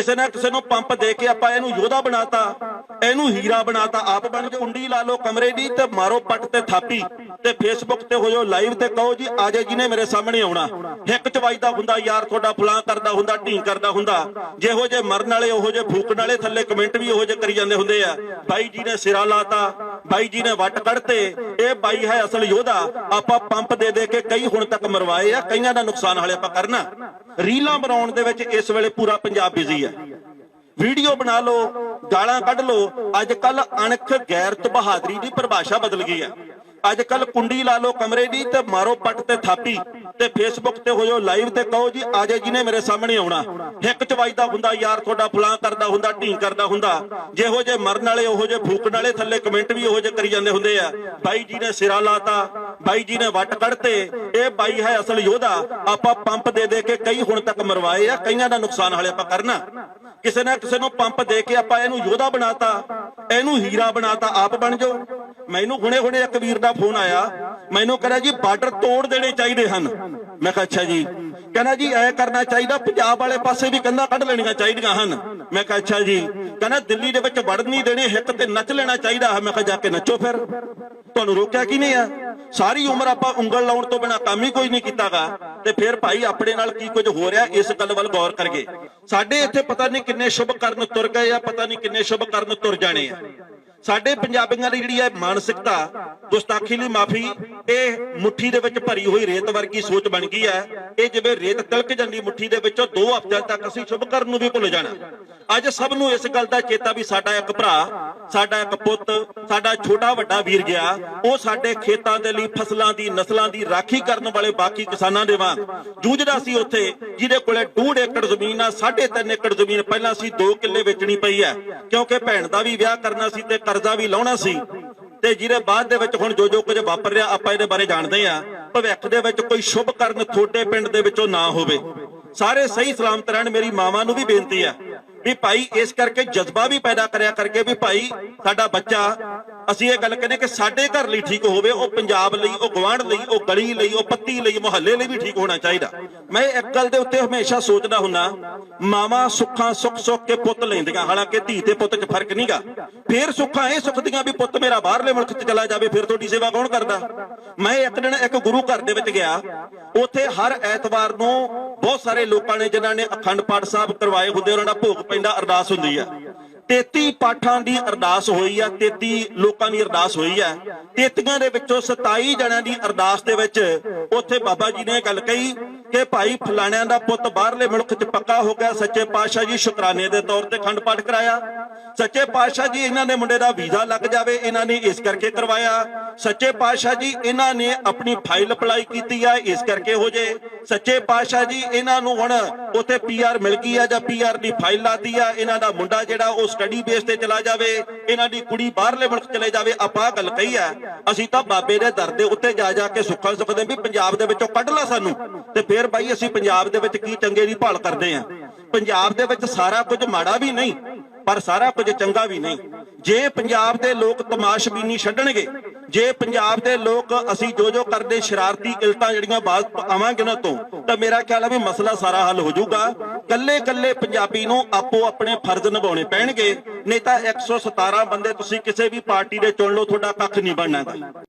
ਕਿਸੇ ਨਾ ਕਿਸੇ ਨੂੰ ਪੰਪ ਦੇ ਕੇ ਆਪਾਂ ਇਹਨੂੰ ਯੋਧਾ ਬਣਾਤਾ, ਇਹਨੂੰ ਹੀਰਾ ਬਣਾਤਾ, ਆਪ ਬਣ ਕੇ ਕੁੰਡੀ ਲਾ ਲਓ ਕਮਰੇ ਦੀ ਤੇ ਮਾਰੋ ਪੱਟ ਤੇ ਥਾਪੀ ਤੇ ਫੇਸਬੁੱਕ ਤੇ ਹੋਇਓ ਲਾਈਵ ਤੇ ਕਹੋ ਜੀ ਆਜੇ ਜੀ ਨੇ ਮੇਰੇ ਸਾਹਮਣੇ ਆਉਣਾ। ਹਿੱਕ ਚ ਵੱਜਦਾ ਹੁੰਦਾ, ਯਾਰ ਤੁਹਾਡਾ ਫਲਾਂ ਕਰਦਾ ਹੁੰਦਾ ਢੀਂ ਕਰਦਾ ਹੁੰਦਾ। ਜਿਹੋ ਜੇ ਮਰਨ ਵਾਲੇ, ਉਹੋ ਜੇ ਫੂਕਣ ਵਾਲੇ ਥੱਲੇ ਕਮੈਂਟ ਵੀ ਉਹੋ ਜੇ ਕਰੀ ਜਾਂਦੇ ਹੁੰਦੇ ਆ। ਬਾਈ ਜੀ ਨੇ ਸਿਰਾ ਲਾਤਾ ਬਾਈ ਜੀ ਨੇ ਵੱਟ ਕੱਢਤੇ। ਇਹ ਬਾਈ ਹੈ ਅਸਲ ਯੋਧਾ। ਆਪਾਂ ਪੰਪ ਦੇ ਦੇ ਕੇ ਕਈ ਹੁਣ ਤੱਕ ਮਰਵਾਏ ਆ। ਕਈਆਂ ਦਾ ਨੁਕਸਾਨ ਹਾਲੇ ਆਪਾਂ ਕਰਨਾ। ਰੀਲਾਂ ਬਣਾਉਣ ਦੇ ਵਿੱਚ ਇਸ ਵੇਲੇ ਪੂਰਾ ਪੰਜਾਬ ਬਿਜ਼ੀ ਹੈ ਵੀਡੀਓ ਬਣਾ ਲਓ, ਗਾਲਾਂ ਕੱਢ ਲਓ। ਅੱਜ ਕੱਲ ਅਣਖ ਗੈਰਤ ਬਹਾਦਰੀ ਦੀ ਪਰਿਭਾਸ਼ਾ ਬਦਲ ਗਈ ਹੈ ਅੱਜ ਕੱਲ ਕੁੰਡੀ ਲਾ ਲਓ ਕਮਰੇ ਦੀ ਤੇ ਮਾਰੋ ਪੱਟ ਤੇ ਥਾਪੀ ਤੇ ਫੇਸਬੁੱਕ ਤੇ ਹੋ ਜਾਓ ਲਾਈਵ ਤੇ ਕਹੋ ਜੀ ਆਜੇ ਜੀ ਨੇ ਮੇਰੇ ਸਾਹਮਣੇ ਆਉਣਾ। ਹਿੱਕ ਚ ਵੱਜਦਾ ਹੁੰਦਾ, ਯਾਰ ਤੁਹਾਡਾ ਫਲਾਂ ਕਰਦਾ ਹੁੰਦਾ ਢੀਂ ਕਰਦਾ ਹੁੰਦਾ। ਜਿਹੋ ਜੇ ਮਰਨ ਵਾਲੇ, ਉਹੋ ਜੇ ਫੂਕਣ ਵਾਲੇ ਥੱਲੇ ਕਮੈਂਟ ਵੀ ਉਹੋ ਜੇ ਕਰੀ ਜਾਂਦੇ ਹੁੰਦੇ ਆ। ਬਾਈ ਜੀ ਨੇ ਸਿਰਾ ਲਾਤਾ, ਬਾਈ ਜੀ ਨੇ ਵੱਟ ਕੱਢਤੇ। ਇਹ ਬਾਈ ਹੈ ਅਸਲ ਯੋਧਾ। ਆਪਾਂ ਪੰਪ ਦੇ ਦੇ ਕੇ ਕਈ ਹੁਣ ਤੱਕ ਮਰਵਾਏ ਆ, ਕਈਆਂ ਦਾ ਨੁਕਸਾਨ ਹਾਲੇ ਆਪਾਂ ਕਰਨਾ। ਕਿਸੇ ਨਾ ਕਿਸੇ ਨੂੰ ਪੰਪ ਦੇ ਕੇ ਆਪਾਂ ਇਹਨੂੰ ਯੋਧਾ ਬਣਾਤਾ, ਇਹਨੂੰ ਹੀਰਾ ਬਣਾਤਾ, ਆਪ ਬਣ ਜਾਓ। ਮੈਨੂੰ ਹੁਣੇ ਹੁਣੇ ਇੱਕ ਵੀਰ ਦਾ ਫੋਨ ਆਇਆ। ਮੈਨੂੰ ਕਹਿੰਦਾ ਜੀ ਬਾਰਡਰ ਤੋੜ ਦੇਣੇ ਚਾਹੀਦੇ ਹਨ। ਮੈਂ ਕਿਹਾ, ਅੱਛਾ ਜੀ। ਕਹਿੰਦਾ ਜੀ, ਐ ਕਰਨਾ ਚਾਹੀਦਾ, ਪੰਜਾਬ ਵਾਲੇ ਪਾਸੇ ਵੀ ਕੰਧਾਂ ਕੱਢ ਲੈਣੀਆਂ ਚਾਹੀਦੀਆਂ ਹਨ। ਮੈਂ ਕਿਹਾ, ਅੱਛਾ ਜੀ। ਕਹਿੰਦਾ, ਦਿੱਲੀ ਦੇ ਵਿੱਚ ਵੜ ਨਹੀਂ ਦੇਣੇ ਹਿੱਕ ਤੇ ਨੱਚ ਲੈਣਾ ਚਾਹੀਦਾ ਹੈ। ਮੈਂ ਕਿਹਾ, ਜਾ ਕੇ ਨੱਚੋ ਫਿਰ। ਤੁਹਾਨੂੰ ਰੋਕਿਆ ਕਿ ਨਹੀਂ ਆ? ਸਾਰੀ ਉਮਰ ਆਪਾਂ ਉਂਗਲ ਲਾਉਣ ਤੋਂ ਬਿਨਾ ਕੰਮ ਹੀ ਕੋਈ ਨਹੀਂ ਕੀਤਾਗਾ। ਤੇ ਫਿਰ ਭਾਈ, ਆਪਣੇ ਨਾਲ ਕੀ ਕੁਝ ਹੋ ਰਿਹਾ, ਇਸ ਗੱਲ ਵੱਲ ਗੌਰ ਕਰਗੇ ਸਾਡੇ ਇੱਥੇ ਪਤਾ ਨਹੀਂ ਕਿੰਨੇ ਸ਼ੁਭ ਕਰਨ ਤੁਰ ਗਏ ਆ, ਪਤਾ ਨਹੀਂ ਕਿੰਨੇ ਸ਼ੁਭ ਕਰਨ ਤੁਰ ਜਾਣੇ ਆ। ਸਾਡੇ ਪੰਜਾਬੀਆਂ ਦੀ ਜਿਹੜੀ ਹੈ ਮਾਨਸਿਕਤਾ ਗੁਸਤਾਖੀ ਲਈ ਮਾਫੀ ਇਹ ਮੁੱਠੀ ਦੇ ਵਿੱਚ ਭਰੀ ਹੋਈ ਰੇਤ ਵਰਗੀ ਸੋਚ ਬਣ ਗਈ ਹੈ। ਇਹ ਜਿਵੇਂ ਰੇਤ ਤਿਲਕ ਜਾਂਦੀ ਮੁੱਠੀ ਦੇ ਵਿੱਚੋਂ ਦੋ ਹਫ਼ਤਿਆਂ ਤੱਕ ਅਸੀਂ ਸ਼ੁਭ ਕਰਨ ਨੂੰ ਵੀ ਭੁੱਲ ਜਾਣਾ। ਅੱਜ ਸਭ ਨੂੰ ਇਸ ਗੱਲ ਦਾ ਚੇਤਾ ਵੀ ਸਾਡਾ ਇੱਕ ਭਰਾ, ਸਾਡਾ ਇੱਕ ਪੁੱਤ, ਸਾਡਾ ਛੋਟਾ ਵੱਡਾ ਵੀਰ ਗਿਆ। ਉਹ ਸਾਡੇ ਖੇਤਾਂ ਦੇ ਲਈ, ਫਸਲਾਂ ਦੀ, ਨਸਲਾਂ ਦੀ ਰਾਖੀ ਕਰਨ ਵਾਲੇ ਬਾਕੀ ਕਿਸਾਨਾਂ ਦੇ ਵਾਂਗ ਜੂਝਦਾ ਸੀ ਉੱਥੇ, ਜਿਹਦੇ ਕੋਲੇ 2 ਏਕੜ ਜ਼ਮੀਨ ਆ 3.5 ਏਕੜ ਜ਼ਮੀਨ ਪਹਿਲਾਂ ਸੀ 2 ਕਿੱਲੇ ਵੇਚਣੀ ਪਈ ਹੈ। ਕਿਉਂਕਿ ਭੈਣ ਦਾ ਵੀ ਵਿਆਹ ਕਰਨਾ ਸੀ ਤੇ ਕਰਜ਼ਾ ਵੀ ਲਾਉਣਾ ਸੀ। ਤੇ ਜਿਹਦੇ ਬਾਅਦ ਦੇ ਵਿੱਚ ਹੁਣ ਜੋ ਜੋ ਕੁਝ ਵਾਪਰ ਰਿਹਾ ਆਪਾਂ ਇਹਦੇ ਬਾਰੇ ਜਾਣਦੇ ਆ ਭਵਿੱਖ ਦੇ ਵਿੱਚ ਕੋਈ ਸ਼ੁਭ ਕਰਨ ਤੁਹਾਡੇ ਪਿੰਡ ਦੇ ਵਿੱਚੋਂ ਨਾ ਹੋਵੇ। ਸਾਰੇ ਸਹੀ ਸਲਾਮਤ ਰਹਿਣ, ਮੇਰੀ ਮਾਵਾਂ ਨੂੰ ਵੀ ਬੇਨਤੀ ਆ ਵੀ ਭਾਈ, ਇਸ ਕਰਕੇ ਜਜ਼ਬਾ ਵੀ ਪੈਦਾ ਕਰਿਆ ਕਰਕੇ ਵੀ ਭਾਈ, ਸਾਡਾ ਬੱਚਾ ਅਸੀਂ ਇਹ ਗੱਲ ਕਹਿੰਦੇ ਕਿ ਸਾਡੇ ਘਰ ਲਈ ਠੀਕ ਹੋਵੇ, ਉਹ ਪੰਜਾਬ ਲਈ, ਉਹ ਗਵਾਂਢ ਲਈ, ਉਹ ਗਲੀ ਲਈ, ਉਹ ਪੱਤੀ ਲਈ, ਮੁਹੱਲੇ ਲਈ ਵੀ ਠੀਕ ਹੋਣਾ ਚਾਹੀਦਾ। ਮੈਂ ਇੱਕ ਗੱਲ ਦੇ ਉੱਤੇ ਹਮੇਸ਼ਾ ਸੋਚਦਾ ਹੁੰਨਾ, ਮਾਵਾਂ ਸੁੱਖਾਂ ਸੁੱਖ ਸੁੱਖ ਕੇ ਪੁੱਤ ਲੈਂਦੀਆਂ, ਹਾਲਾਂਕਿ ਧੀ ਤੇ ਪੁੱਤ 'ਚ ਫ਼ਰਕ ਨਹੀਂਗਾ ਫੇਰ ਸੁੱਖਾਂ ਇਹ ਸੁੱਖਦੀਆਂ ਵੀ ਪੁੱਤ ਮੇਰਾ ਬਾਹਰਲੇ ਮੁਲਕ 'ਚ ਚਲਾ ਜਾਵੇ, ਫਿਰ ਤੁਹਾਡੀ ਸੇਵਾ ਕੌਣ ਕਰਦਾ? ਮੈਂ ਇੱਕ ਦਿਨ ਇੱਕ ਗੁਰੂ ਘਰ ਦੇ ਵਿੱਚ ਗਿਆ, ਉੱਥੇ ਹਰ ਐਤਵਾਰ ਨੂੰ ਬਹੁਤ ਸਾਰੇ ਲੋਕਾਂ ਨੇ, ਜਿਨ੍ਹਾਂ ਨੇ ਅਖੰਡ ਪਾਠ ਸਾਹਿਬ ਕਰਵਾਏ ਹੁੰਦੇ, ਉਹਨਾਂ ਦਾ ਭੋਗ ਪੈਂਦਾ ਅਰਦਾਸ ਹੁੰਦੀ ਆ। 33 ਪਾਠਾਂ ਦੀ ਅਰਦਾਸ ਹੋਈ ਆ 33 ਲੋਕਾਂ ਦੀ ਅਰਦਾਸ ਹੋਈ ਆ। 33 ਦੇ ਵਿੱਚੋਂ 27 ਜਣਿਆਂ ਦੀ ਅਰਦਾਸ ਦੇ ਵਿੱਚ ਉੱਥੇ ਬਾਬਾ ਜੀ ਨੇ ਗੱਲ ਕਹੀ ਕਿ ਭਾਈ ਫਲਾਣਿਆਂ ਦਾ ਪੁੱਤ ਬਾਹਰਲੇ ਮੁਲਕ 'ਚ ਪੱਕਾ ਹੋ ਗਿਆ, ਸੱਚੇ ਪਾਤਸ਼ਾਹ ਜੀ ਸ਼ੁਕਰਾਨੇ ਦੇ ਤੌਰ ਤੇ ਖੰਡ ਪਾਠ ਕਰਾਇਆ। ਸੱਚੇ ਪਾਤਸ਼ਾਹ ਜੀ ਇਹਨਾਂ ਦੇ ਮੁੰਡੇ ਦਾ ਵੀਜ਼ਾ ਲੱਗ ਜਾਵੇ, ਇਹਨਾਂ ਨੇ ਇਸ ਕਰਕੇ ਕਰਵਾਇਆ। ਸੱਚੇ ਪਾਤਸ਼ਾਹ ਜੀ ਇਹਨਾਂ ਨੇ ਆਪਣੀ ਫਾਈਲ ਅਪਲਾਈ ਕੀਤੀ ਆ, ਇਸ ਕਰਕੇ ਹੋ ਜੇ। ਸੱਚੇ ਪਾਤਸ਼ਾਹ ਜੀ ਇਹਨਾਂ ਨੂੰ ਹੁਣ ਉੱਥੇ ਪੀਆਰ ਮਿਲ ਗਈ ਆ ਜਾਂ ਪੀਆਰ ਦੀ ਫਾਈਲ ਲਾਤੀ ਆ, ਇਹਨਾਂ ਦਾ ਮੁੰਡਾ ਜਿਹੜਾ ਉਹ ਸਟੱਡੀ ਬੇਸ ਤੇ ਚਲਾ ਜਾਵੇ। ਇਹਨਾਂ ਦੀ ਕੁੜੀ ਬਾਹਰਲੇ ਮੁਲਕ ਚਲੇ ਜਾਵੇ, ਆਪਾਂ ਆਹ ਗੱਲ ਕਹੀ ਆ, ਅਸੀਂ ਤਾਂ ਬਾਬੇ ਦੇ ਦਰ ਦੇ ਉੱਤੇ ਜਾ ਜਾ ਕੇ ਸੁੱਖਾਂ ਸੁਖਦੇ ਵੀ ਪੰਜਾਬ ਦੇ ਵਿੱਚੋਂ ਕੱਢ ਲਾ ਸਾਨੂੰ। ਤੇ ਫਿਰ ਬਾਈ ਅਸੀਂ ਪੰਜਾਬ ਦੇ ਵਿੱਚ ਕੀ ਚੰਗੇ ਦੀ ਭਾਲ ਕਰਦੇ ਆ? ਪੰਜਾਬ ਦੇ ਵਿੱਚ ਸਾਰਾ ਕੁਝ ਮਾੜਾ ਵੀ ਨਹੀਂ, ਪਰ ਸਾਰਾ ਕੁਝ ਚੰਗਾ ਵੀ ਨਹੀਂ। ਜੇ ਪੰਜਾਬ ਦੇ ਲੋਕ ਤਮਾਸ਼ਬੀਨੀ ਛੱਡਣਗੇ, ਜੇ ਪੰਜਾਬ ਦੇ ਲੋਕ ਅਸੀਂ ਜੋ ਜੋ ਕਰਦੇ ਸ਼ਰਾਰਤੀ ਇਲਤਾਂ ਜਿਹੜੀਆਂ ਬਾਅਦ ਆਵਾਂਗੇ ਨਾ ਤੋਂ, ਤਾਂ ਮੇਰਾ ਖਿਆਲ ਹੈ ਵੀ ਮਸਲਾ ਸਾਰਾ ਹੱਲ ਹੋ ਜਾਊਗਾ। ਕੱਲੇ ਕੱਲੇ ਪੰਜਾਬੀ ਨੂੰ ਆਪੋ ਆਪਣੇ ਫਰਜ਼ ਨਿਭਾਉਣੇ ਪੈਣਗੇ। ਨਹੀਂ ਤਾਂ 117 ਬੰਦੇ ਤੁਸੀਂ ਕਿਸੇ ਵੀ ਪਾਰਟੀ ਦੇ ਚੁਣ ਲਓ, ਤੁਹਾਡਾ ਕੱਖ ਨਹੀਂ ਬਣਨਾ।